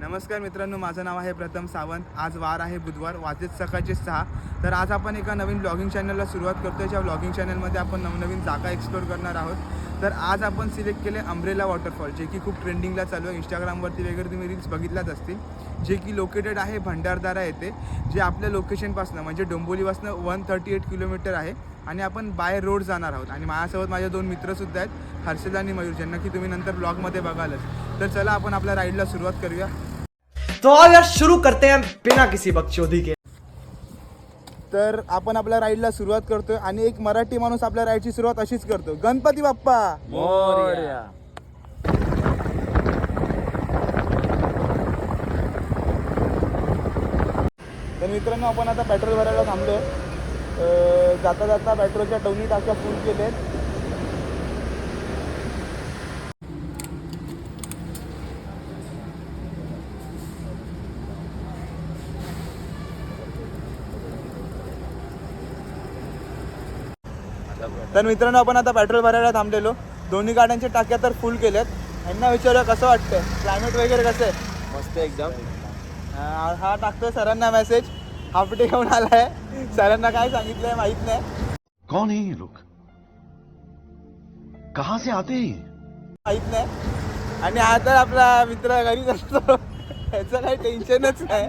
नमस्कार मित्रांनो माझं नाव आहे प्रथम सावंत. आज वार आहे बुधवार वाजेत सकाळचे सहा. तर आज आपण एका नवीन ब्लॉगिंग चॅनलला सुरुवात करतोय. ज्या ब्लॉगिंग चॅनलमध्ये आपण नवनवीन जागा एक्सप्लोर करणार आहोत. तर आज आपण सिलेक्ट केले अम्ब्रेला वॉटरफॉल जे की खूप ट्रेंडिंगला चालू आहे. इंस्टाग्रामवरती वगैरे तुम्ही रील्स बघितल्याच असतील. जे की लोकेटेड आहे भंडारदारा येथे जे आपल्या लोकेशनपासनं म्हणजे डोंबोलीपासनं वन थर्टी एट किलोमीटर आहे. आणि आपण बाय रोड जाणार आहोत. आणि माझ्यासोबत माझे दोन मित्रसुद्धा आहेत हर्षद आणि मयूर ज्यांना की तुम्ही नंतर ब्लॉगमध्ये बघालच. तर चला आपण आपल्या राईडला सुरुवात करूया. तो आओ यार शुरू करते हैं बिना किसी बकचोदी के। तर आपण आपल्या राईडला सुरुवात करतोय आणि एक मराठी माणूस आपल्या राईडची सुरुवात अशीच करतो गणपती बाप्पा! तर मित्रांनो आपण आता पेट्रोल भरायला थांबलो जाता जाता पेट्रोलच्या दोन्ही टाक्या फुल केल्यात. तर मित्रांनो आपण आता पेट्रोल भरायला थांबलेलो. दोन्ही गाड्यांच्या टाक्या तर फुल केल्यात. यांना विचारूया कसं वाटतंय? क्लायमेट वगैरे कसं आहे? मस्त एकदम. हा टाकतोय सरांना मेसेज हाफ डे घेऊन आलाय. सरांना काय सांगितलंय माहीत नाही. कौन है ये लोग? कहां से आते हैं ये? माहीत नाही. आणि हा तर आपला मित्र घरीच असतो. याचं काही टेन्शनच नाही.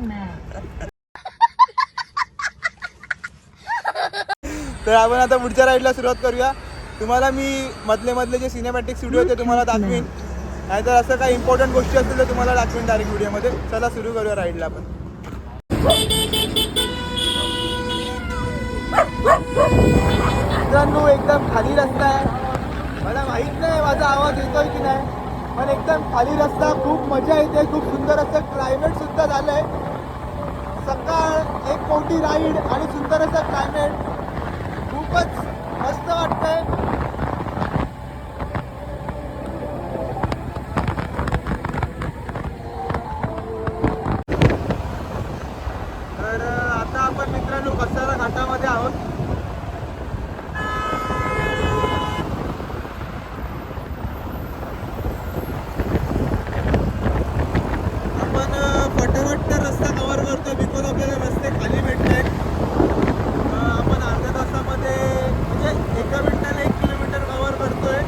तर आपण आता पुढच्या राईडला सुरुवात करूया. तुम्हाला मी मधले मधले जे सिनेमॅटिक स्टुडिओ ते तुम्हाला दाखवीन. नाहीतर असं काही इम्पॉर्टंट गोष्टी असतील तर तुम्हाला दाखवीन डायरेक्ट व्हिडिओमध्ये चला सुरू करूया राईडला आपण. मित्रांनो एकदम खाली रस्ता आहे. मला माहीत नाही माझा आवाज येतोय की नाही पण एकदम खाली रस्ता खूप मजा येते खूप सुंदर असं क्लायमेट सुद्धा झालंय. सकाळ एक मोठी राईड आणि सुंदर असं क्लायमेट खूपच मस्त वाटतंय तर अं, आता आपण मित्रांनो कसारा घाटामध्ये आहोत आपण अ, फटाफट तर रस्ता कव्हर करतोय बिकॉज आपल्याला रस्ते खाली भेटत आहेत आपण अर्ध्या तासामध्ये म्हणजे एका मिनिटाला एक किलोमीटर कव्हर करतोय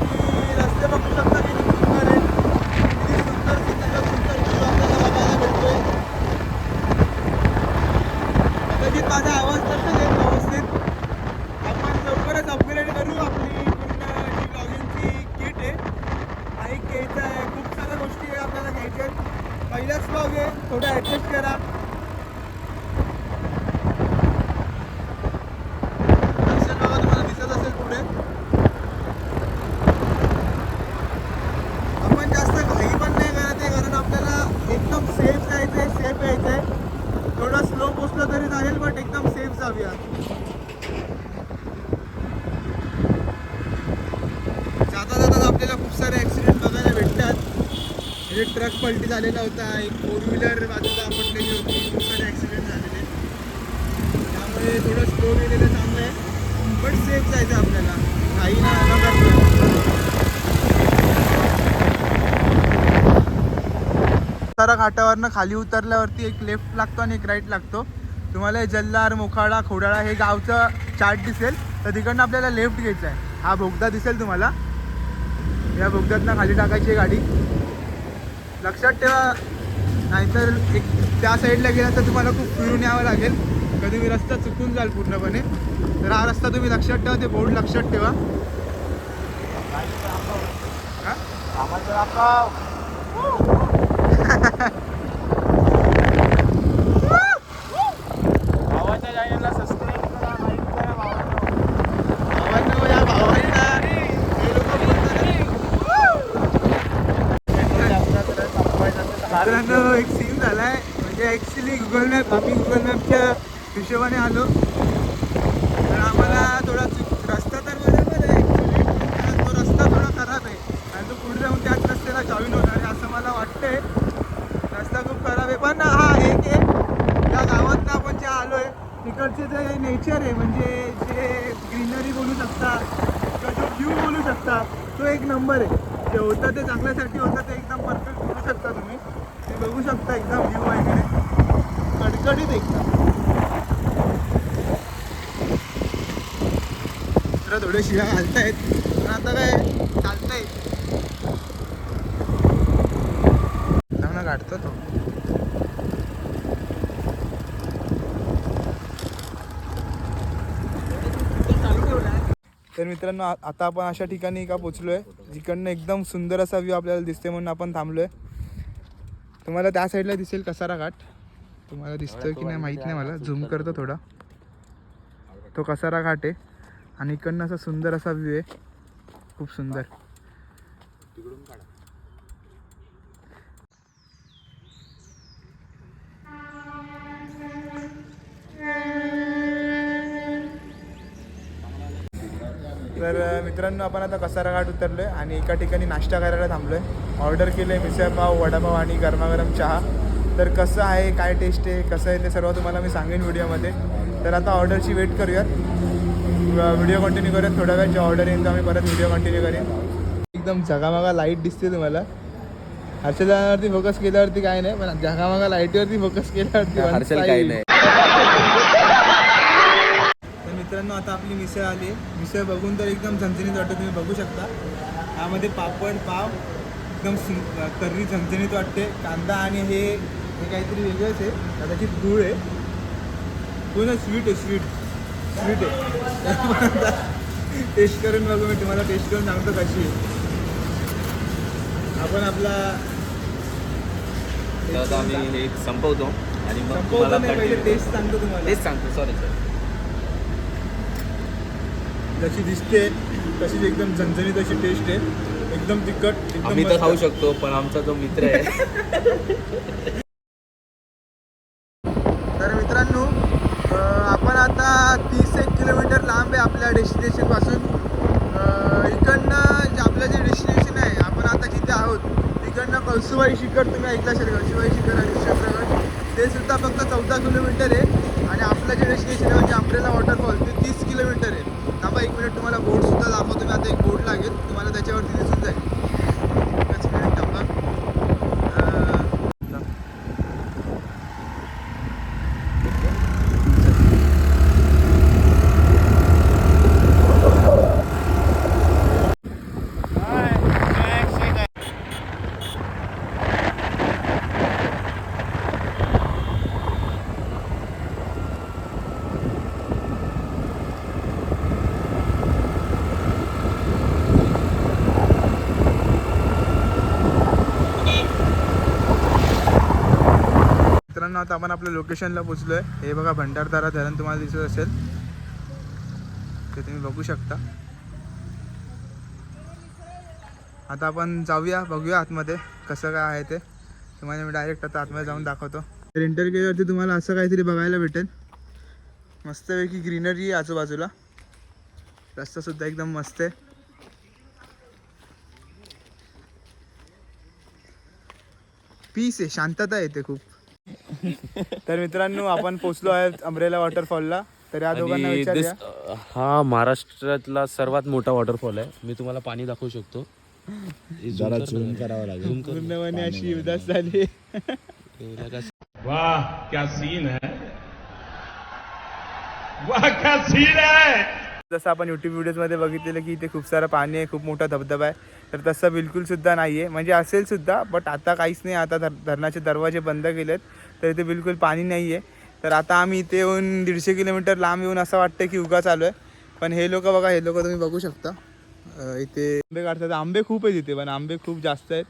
की रस्ते बघू शकता किती सुंदर आहेत किती सुंदर सुंदर सुंदर view आपल्याला बघायला भेटतोय कदाचित माझा आवाज कसा येईल व्यवस्थित आपण लवकरच अपग्रेड करू आपली पूर्ण जी ब्लॉगिंगची किट आहे बाईक घ्यायचं आहे खूप साऱ्या गोष्टी आहे आपल्याला घ्यायच्या आहेत पहिलाच ब्लॉग आहे. थोडं ॲडजस्ट करा. दर्शन तुम्हाला दिसत असेल पुढे. आपण जास्त घाई पण नाही करत आहे कारण आपल्याला एकदम सेफ जायचं आहे सेफ यायचं आहे थोडं स्लो पोचलं तरी चालेल बट एकदम सेफ जाऊया. जाता जाता आपल्याला खूप सारे म्हणजे ट्रक पलटी झालेला होता एक फोर व्हीलर बाजूला आपटलेली होती खूप सारे ॲक्सिडेंट झालेले. त्यामुळे थोडं स्लो गेलेलं चांगलं आहे पण सेफ जायचं आपल्याला. काही ना न करता सारा घाटावरनं खाली उतरल्यावरती एक लेफ्ट लागतो आणि एक राईट लागतो. तुम्हाला जल्लार मोखाडा खोडाळा हे गावचं चार्ट दिसेल. तर तिकडनं आपल्याला लेफ्ट घ्यायचं आहे. हा बोगदा दिसेल तुम्हाला. या बोगद्यातनं खाली टाकायची आहे गाडी. लक्षात ठेवा नाहीतर एक त्या साईडला गेला तर तुम्हाला खूप फिरून यावं लागेल. कधी मी रस्ता चुकून जाल पूर्णपणे. तर हा रस्ता तुम्ही लक्षात ठेवा ते बोर्ड लक्षात ठेवा. हा? भावाच्या चॅनलला सबस्क्राईब करा लाईक करा भावांनो, या भावांना हे लोकं बोलतात. मित्रांनो एक सीन झालाय. म्हणजे ॲक्च्युली गुगल मॅप आम्ही गुगल मॅपच्या हिशोबाने आलो. तर आम्हाला थोडा रस्ता तर बरोबर आहे ॲक्च्युली तो रस्ता थोडा खराब आहे. आणि तो पुढे जाऊन त्याच रस्त्याला जॉईन होणार आहे असं मला वाटतंय. रस्ता खूप खराब आहे. पण हा एक आहे या गावात आपण जे आलो आहे तिकडचे जे नेचर आहे म्हणजे जे ग्रीनरी बोलू शकता किंवा जो व्ह्यू बोलू शकता तो एक नंबर आहे. जे होतं ते चांगल्यासाठी होतं ते एकदम परफेक्ट बोलू शकतात तुम्ही बघू शकता एकदम व्ह्यू आहे इकडे कडकडीत एकदम. थोडे शिळा घालतायत. पण आता काय चालतंय. ना काढतो तो. तर मित्रांनो आता आपण अशा ठिकाणी का पोचलो आहे जिकडनं एकदम सुंदर असा व्ह्यू आपल्याला दिसते म्हणून आपण थांबलो आहे तुम्हाला त्या साईडला दिसेल कसारा घाट. तुम्हाला दिसतोय की नाही माहीत नाही मला. झूम करतो थोडा. तो कसारा घाट आहे आणि इकडनं असा सुंदर असा व्ह्यू आहे. खूप सुंदर तर मित्रांनो आपण आता कसारा घाट उतरलोय आणि एका ठिकाणी नाश्ता करायला थांबलोय. ऑर्डर केलं आहे मिसळपाव वडापाव आणि गरमागरम चहा. तर कसं आहे काय टेस्ट आहे कसं आहे ते सर्व तुम्हाला मी सांगेन व्हिडिओमध्ये. तर आता ऑर्डरची वेट करूयात. व्हिडिओ कंटिन्यू करूयात. थोड्या वेळ जे ऑर्डर येईल तर आम्ही परत व्हिडिओ कंटिन्यू करेन एकदम झगामागा लाइट दिसते तुम्हाला. हर्षदावरती फोकस केल्यावरती काय नाही पण झगामागा लाईटीवरती फोकस केल्यावरती काही. नाही तर मित्रांनो आता आपली मिसळ आली. मिसळ बघून तर एकदम झणझणीत वाटतं तुम्ही बघू शकता. यामध्ये पापड पाव एकदम कर्री झणझणीत वाटते. कांदा आणि हे हे काहीतरी वेगळंच आहे. कदाचित गूळ आहे. पूर्ण स्वीट आहे स्वीट. स्वीट आहे. टेस्ट करून बघू मी तुम्हाला टेस्ट करून सांगतो कशी आहे. आपण आपला आम्ही हे संपवतो आणि मग तुम्हाला टेस्ट सांगतो. तुम्हाला. तेच सांगतो सॉरी सर जशी दिसते तशीच एकदम झणझणीत अशी टेस्ट आहे. एकदम तिखट एकदम आम्ही तर. खाऊ शकतो पण आमचा जो मित्र आहे. तर मित्रांनो अं, आपण आता तीस एक किलोमीटर लांब आहे आपल्या डेस्टिनेशनपासून अं, इकडनं जे आपलं जे डेस्टिनेशन आहे आपण आता जिथे आहोत तिकडनं कळसुबाई शिखर तुम्ही ऐकलं असेल कळसुबाई शिखर आणि ते सुद्धा फक्त चौदा किलोमीटर आहे. आणि आपलं जे डेस्टिनेशन आहे म्हणजे अम्ब्रेला वॉटरफॉल ते तीस किलोमीटर आहे थांबा एक मिनिट तुम्हाला बोर्डसुद्धा दाखवतो. मी आता एक बोर्ड लागेल. तुम्हाला त्याच्यावरती दिसून जाईल एकच मिनिट थांबा अं, मित्रांनो आता आपण आपल्या लोकेशनला पोचलो आहे हे बघा भंडारदारा धरण तुम्हाला दिसत असेल. ते तुम्ही बघू शकता. आता आपण जाऊया बघूया आतमध्ये कसं काय आहे ते. तुम्हाला मी डायरेक्ट आता आतमध्ये जाऊन दाखवतो. तर इंटरव्ह्यूवरती तुम्हाला असं काहीतरी बघायला भेटेल. मस्तपैकी ग्रीनरी आहे आजूबाजूला. रस्तासुद्धा एकदम मस्त आहे. पीस आहे शांतता येते खूप. तर मित्रांनो आपण पोचलो आहे अमरेला वॉटरफॉलला तर या दोघांना आणि विचारूया. this- हा महाराष्ट्रातला सर्वात मोठा वॉटरफॉल आहे. मी तुम्हाला पाणी दाखवू शकतो. जरा झूम करावं लागेल. पूर्णपणे अशी उदास झाली. वाह क्या सीन है? वाह क्या सीन है? जसं आपण यूट्यूब व्हिडिओजमध्ये बघितलेलं की इथे खूप सारं पाणी आहे खूप मोठा धबधबा आहे. तर तसं बिलकुल सुद्धा नाही आहे म्हणजे असेल सुद्धा बट आता काहीच नाही. आता धर धरणाचे दरवाजे बंद केलेत तर इथे बिलकुल पाणी नाही आहे तर आता आम्ही इथे येऊन दीडशे किलोमीटर लांब येऊन असं वाटतं की उगा चालू आहे. पण हे लोक बघा हे लोक तुम्ही बघू शकता. इथे आंबे काढतात. आंबे खूप आहेत इथे पण आंबे खूप जास्त आहेत.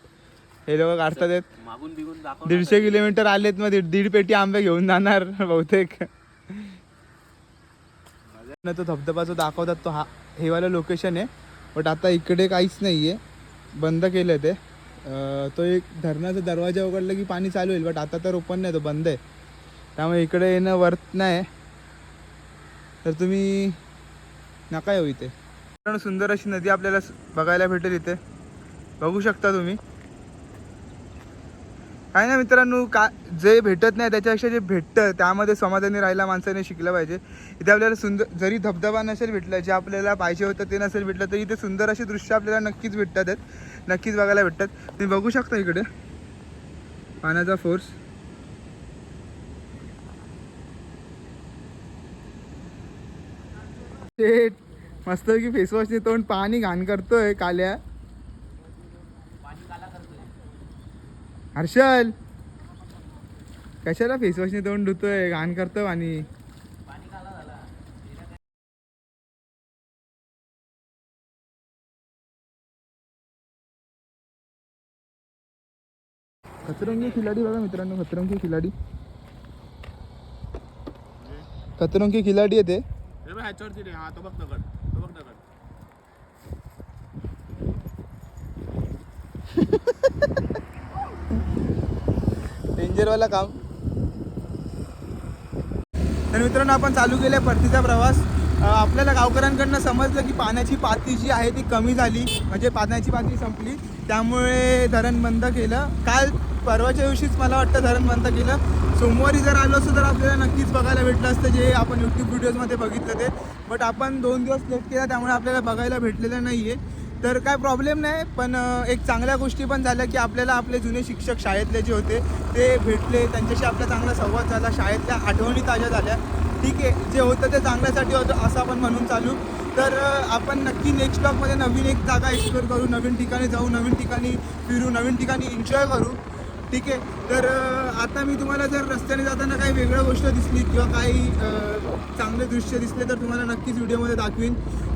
हे लोक काढतात. आहेत दीडशे किलोमीटर आलेत मग दीड दीड पेटी आंबे घेऊन जाणार बहुतेक. ना तो धबधबा जो दाखवतात तो हा हेवालं लोकेशन आहे. बट आता इकडे काहीच नाही आहे बंद केलं ते. तो एक धरणाचा दरवाजा उघडला की पाणी चालू होईल. बट आता तर ओपन नाही तो बंद आहे. त्यामुळे इकडे येणं वर्थ नाही. तर तुम्ही नका येऊ इथे. सुंदर अशी नदी आपल्याला बघायला भेटेल इथे. बघू शकता तुम्ही. काय ना मित्रांनो का जे भेटत नाही त्याच्यापेक्षा जे भेटतं त्यामध्ये समाधानी राहायला माणसाने शिकलं पाहिजे. इथे आपल्याला सुंदर जरी धबधबा नसेल भेटलं जे आपल्याला पाहिजे होतं ते नसेल भेटलं तरी इथे सुंदर अशी दृश्य आपल्याला नक्कीच भेटतात. आहेत नक्कीच बघायला भेटतात. तुम्ही बघू शकता इकडे. पाण्याचा फोर्स ते मस्त की फेसवॉशने तोंड पाणी घाण करतोय काल्या. हर्षल! कशाला फेसवॉशने तोंड धुतोय? घाण करतो आणि खतरंगी खिलाडी बघा मित्रांनो खतरंगी खिलाडी. खतरंगी खिलाडी आहे डेंजरवाला काम. तर मित्रांनो आपण चालू केलं परतीचा प्रवास. आपल्याला गावकऱ्यांकडनं समजलं की पाण्याची पातळी जी आहे ती कमी झाली. म्हणजे पाण्याची पातळी संपली. त्यामुळे धरण बंद केलं. काल परवाच्या दिवशीच मला वाटतं धरण बंद केलं. सोमवारी जर आलो असतो तर आपल्याला नक्कीच बघायला भेटलं असतं जे आपण यूट्यूब व्हिडिओजमध्ये बघितलं ते. बट आपण दोन दिवस लेट केला त्यामुळे आपल्याला बघायला भेटलेलं नाही आहे तर काय प्रॉब्लेम नाही पण एक चांगल्या गोष्टी पण झाल्या की आपल्याला आपले जुने शिक्षक शाळेतले जे होते ते भेटले. त्यांच्याशी आपला चांगला संवाद झाला. शाळेतल्या आठवणी ताज्या झाल्या. ठीक आहे जे होतं ते चांगल्यासाठी होतं असं आपण म्हणून चालू. तर आपण नक्की नेक्स्ट ब्लॉगमध्ये नवीन एक जागा एक्सप्लोर करू नवीन ठिकाणी जाऊ नवीन ठिकाणी फिरू नवीन ठिकाणी एन्जॉय करू. ठीक आहे तर आता मी तुम्हाला जर रस्त्याने जाताना काही वेगळ्या गोष्ट दिसली किंवा काही चांगले दृश्य दिसले तर तुम्हाला नक्कीच व्हिडिओमध्ये दाखवीन.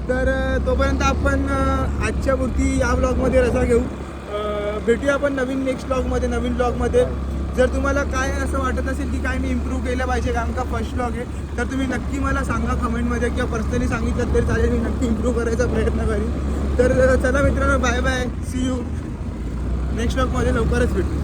तर तोपर्यंत आपण आजच्या पुरती या ब्लॉगमध्ये रसा घेऊ. भेटूया आपण नवीन नेक्स्ट ब्लॉगमध्ये नवीन ब्लॉगमध्ये जर तुम्हाला काय असं वाटत असेल की काय मी इम्प्रूव्ह केलं पाहिजे कारण का फर्स्ट ब्लॉग आहे तर तुम्ही नक्की मला सांगा कमेंटमध्ये किंवा पर्सनली सांगितलं तरी चालेल मी नक्की इम्प्रूव्ह करायचा प्रयत्न करीन. तर चला मित्रांनो bye bye see you next ब्लॉगमध्ये लवकरच भेटू.